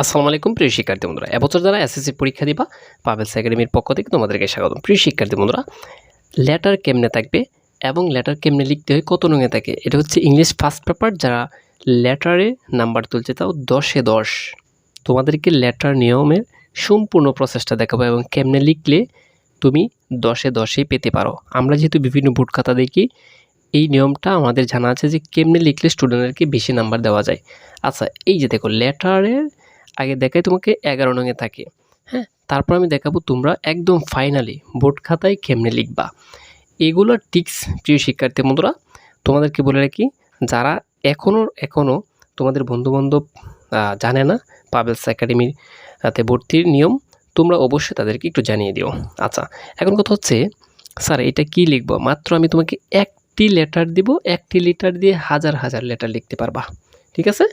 আসসালামু আলাইকুম, প্রিয় শিক্ষার্থী বন্ধুরা। এবছর যারা এসএসসি পরীক্ষা দিবা পাবেলস একাডেমির পক্ষ থেকে তোমাদেরকে স্বাগতম। প্রিয় শিক্ষার্থী বন্ধুরা লেটার কেমনে থাকবে এবং লেটার কেমনে লিখতে হয়, কত রঙে থাকে, এটা হচ্ছে ইংলিশ ফার্স্ট পেপার যারা লেটারে নাম্বার তুলছে, তাও দশে দশ। তোমাদেরকে লেটার নিয়মের সম্পূর্ণ প্রসেসটা দেখাবো এবং কেমনে লিখলে তুমি দশে দশেই পেতে পারো। আমরা যেহেতু বিভিন্ন বুট খাতা দেখি, এই নিয়মটা আমাদের জানা আছে যে কেমনে লিখলে স্টুডেন্টদেরকে বেশি নাম্বার দেওয়া যায়। আচ্ছা এই যে দেখো লেটারের আগে দেখাই তোমাকে এগারো নঙে থাকে। হ্যাঁ তারপর আমি দেখাবো তোমরা একদম ফাইনালি বোর্ড খাতায় কেমনে লিখবা। এগুলো টিক্স, প্রিয় শিক্ষার্থী বন্ধুরা, তোমাদেরকে বলে রাখি, যারা এখনও এখনও তোমাদের বন্ধুবান্ধব জানে না পাবেলস একাডেমির তাতে ভর্তির নিয়ম, তোমরা অবশ্যই তাদেরকে একটু জানিয়ে দিও। আচ্ছা এখন কথা হচ্ছে, স্যার, এটা কি লিখব? মাত্র আমি তোমাকে একটি লেটার দিব, একটি লিটার দিয়ে হাজার হাজার লেটার লিখতে পারবা। ঠিক আছে?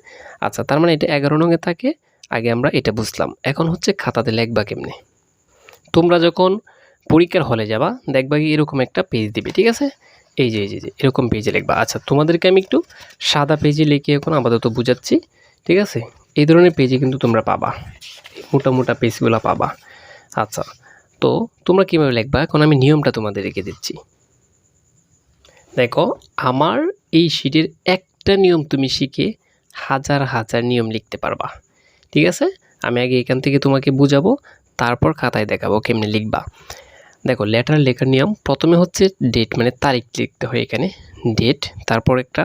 আচ্ছা তার মানে এটা এগারো নঙে থাকে আগে আমরা এটা বুঝলাম। এখন হচ্ছে খাতাতে লিখবা কেমনে? তোমরা যখন পরীক্ষার হলে যাবা, দেখবা কি এরকম একটা পেজ দিবে, ঠিক আছে? এই যে এই যে এরকম পেজে লিখবা। আচ্ছা তোমাদেরকে আমি একটু সাদা পেজে লিখে এখন আপাতত বুঝাচ্ছি, ঠিক আছে? এই ধরনের পেজে কিন্তু তোমরা পাবা। মোটা মোটা পেজগুলো পাবা। আচ্ছা তো তোমরা কীভাবে লিখবা? এখন আমি নিয়মটা তোমাদের রেখে দিচ্ছি। দেখো, আমার এই শিটের একটা নিয়ম তুমি শিখে হাজার হাজার নিয়ম লিখতে পারবা। ঠিক আছে? আমি আগে এখান থেকে তোমাকে বুঝাবো, তারপর খাতায় দেখাবো, কেমনে লিখবা। দেখো লেটার লেখার নিয়ম, প্রথমে হচ্ছে ডেট মানে তারিখ লিখতে হয় এখানে। ডেট তারপর একটা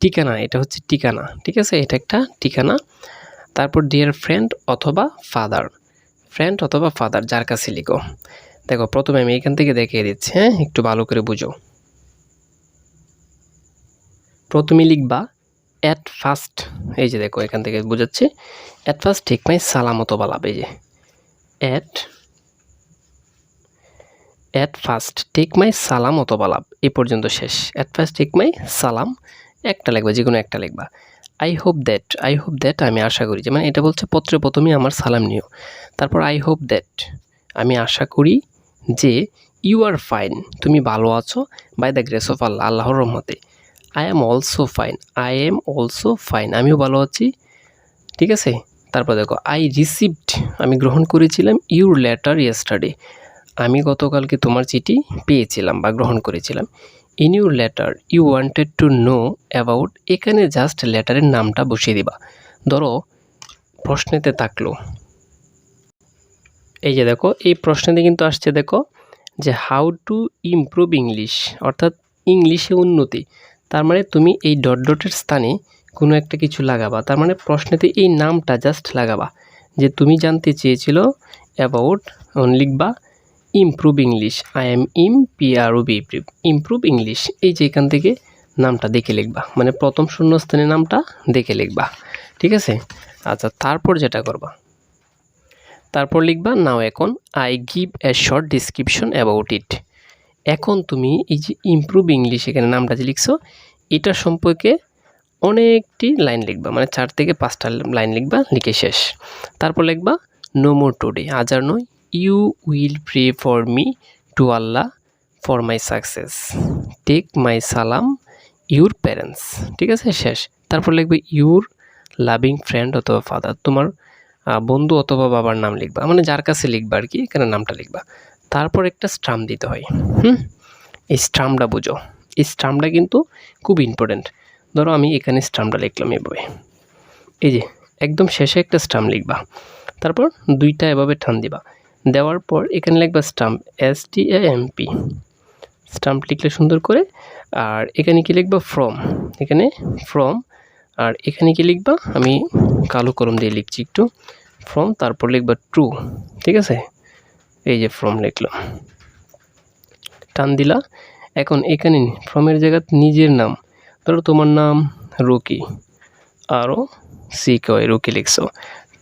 ঠিকানা, এটা হচ্ছে ঠিকানা, ঠিক আছে? এটা একটা ঠিকানা। তারপর ডিয়ার ফ্রেন্ড অথবা ফাদার ফ্রেন্ড অথবা ফাদার যার কাছে লিখো। দেখো, প্রথমে আমি এখান থেকে দেখিয়ে দিচ্ছি হ্যাঁ? একটু ভালো করে বুঝো। প্রথমে লিখবা অ্যাট ফার্স্ট এই যে দেখো, এখান থেকে বোঝাচ্ছে। অ্যাট ফার্স্ট ঠিক মাই সালাম অথবা লাভ এই যে। At at first take my সালাম অথবা লাভ এ পর্যন্ত শেষ। অ্যাট ফার্স্ট টেক মাই সালাম, একটা লিখবা যে কোনো একটা লিখবা। I hope that I hope that আমি আশা করি, যে মানে এটা বলছে পত্রে প্রথমেই আমার সালাম নিও। তারপর আই হোপ দ্যাট আমি আশা করি যে ইউ আর ফাইন তুমি ভালো আছো by the grace of Allah আল্লাহর রহমতে। I am also fine I am also fine আমিও ভালো আছি। ঠিক আছে? তারপর দেখো আই রিসিভড আমি গ্রহণ করেছিলাম ইউর লেটার ইয়েস্টারডে আমি গতকালকে তোমার চিঠি পেয়েছিলাম বা গ্রহণ করেছিলাম। In your letter you wanted to know about এখানে জাস্ট লেটারের নামটা বসিয়ে দিবা। ধরো, প্রশ্নেতে থাকল। এই যে দেখো, এই প্রশ্নেতে কিন্তু আসছে দেখো যে হাউ টু ইমপ্রুভ ইংলিশ অর্থাৎ ইংলিশে উন্নতি। তার মানে তুমি এই ডট ডটের স্থানে কোনো একটা কিছু লাগাবা। তার মানে প্রশ্নেতে এই নামটা জাস্ট লাগাবা, যে তুমি জানতে চেয়েছিল অ্যাবাউট লিখবা improve English I am I M P R O V improve English এই যে এখান থেকে নামটা দেখে লিখবা মানে প্রথম শূন্যস্থানে নামটা দেখে লিখবা, ঠিক আছে? আচ্ছা তারপর যেটা করবা, তারপর লিখবা, নাও এখন I give a short description about it এখন তুমি এই যে ইমপ্রুভ ইংলিশ এখানে নামটা যে লিখছো, এটা সম্পর্কে অনেকটি লাইন লিখবা মানে চার থেকে পাঁচটা লাইন লিখবা, লিখে শেষ। তারপর লিখবা নো মোর টুডে আজ আর নয়। You will pray for me to Allah for my success take my সালাম ইউর প্যারেন্টস ঠিক আছে? শেষ। তারপর লিখবে ইউর লাভিং ফ্রেন্ড অথবা ফাদার তোমার বন্ধু অথবা বাবার নাম লিখবা। মানে যার কাছে লিখবা আর কি, এখানে নামটা লিখবা। তারপর একটা স্ট্রাম দিতে হয়। হুম? এই স্ট্রামটা বুঝো। এই স্ট্রামটা কিন্তু খুব ইম্পর্ট্যান্ট ধরো আমি এখানে স্ট্রামটা লিখলাম এভাবে। এই যে, একদম শেষে একটা স্টাম্প লিখবা। তারপর দুইটা এভাবে টান দিবা। দেওয়ার পর এখানে লিখবা stamp S T M P stamp লিখলে সুন্দর করে। আর এখানে কি লিখবা? ফ্রম এখানে ফ্রম আর এখানে কি লিখবা? আমি কালো কলম দিয়ে লিখছি একটু। ফ্রম তারপর লিখবা ট্রু ঠিক আছে? এই যে ফ্রম লিখলাম। টান দিলা। এখন এখানে ফ্রমের জায়গা নিজের নাম। ধরো তোমার নাম রকি আরও সি কয় রকি লিখছো।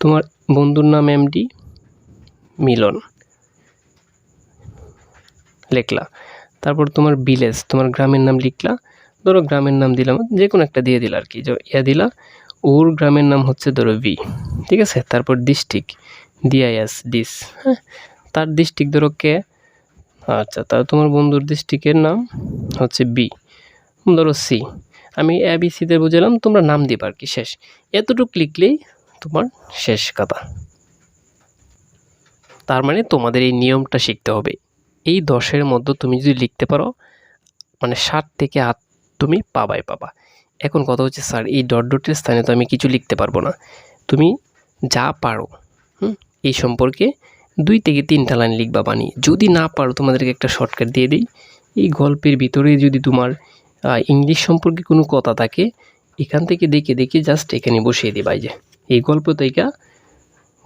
তোমার বন্ধুর নাম এমডি মিলন। লিখলা। তারপর তোমার ভিলেজ তোমার গ্রামের নাম লিখলা। ধরো গ্রামের নাম দিলাম যে কোনো একটা দিয়ে দিলা আর কি। ইয়া দিলা, ওর গ্রামের নাম হচ্ছে ধরো ভি, ঠিক আছে? তারপর ডিস্ট্রিক্ট ডিআইএস ডিস হ্যাঁ? তার ডিস্ট্রিক্ট ধরো কে? আচ্ছা তাহলে তোমার বন্ধুর ডিস্ট্রিক্টের নাম হচ্ছে বি ধরো সি আমি এ বি সিতে বুঝালাম, তোমরা নাম দিবা আর কি, শেষ। এতটুকু লিখলেই তোমার শেষ কথা। তার মানে তোমাদের এই নিয়মটা শিখতে হবে। এই দশের মধ্যে তুমি যদি লিখতে পারো মানে ষাট থেকে আট তুমি পাবাই পাবা। এখন কথা হচ্ছে, স্যার, এই ডট ডটের স্থানে তো আমি কিছু লিখতে পারব না। তুমি যা পারো, হুম, এই সম্পর্কে দুই থেকে তিনটা লাইন লিখবা বানিয়ে যদি না পারো, তোমাদেরকে একটা শর্টকাট দিয়ে দিই। এই গল্পের ভিতরে যদি তোমার ইংলিশ সম্পর্কে কোনো কথা থাকে, এখান থেকে দেখে দেখে জাস্ট এখানে বসিয়ে দিবা যে। এই গল্প থেকে,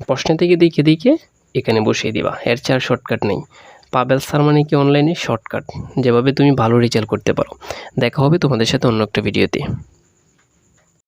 প্রশ্ন থেকে দেখে দেখে এখানে বসিয়ে দিবা। এর চার শর্টকাট নেই। পাবেল স্যার মানে কি অনলাইনে শর্টকাট যেভাবে তুমি ভালো রেজাল্ট করতে পারো। দেখা হবে তোমাদের সাথে অন্য একটা ভিডিওতে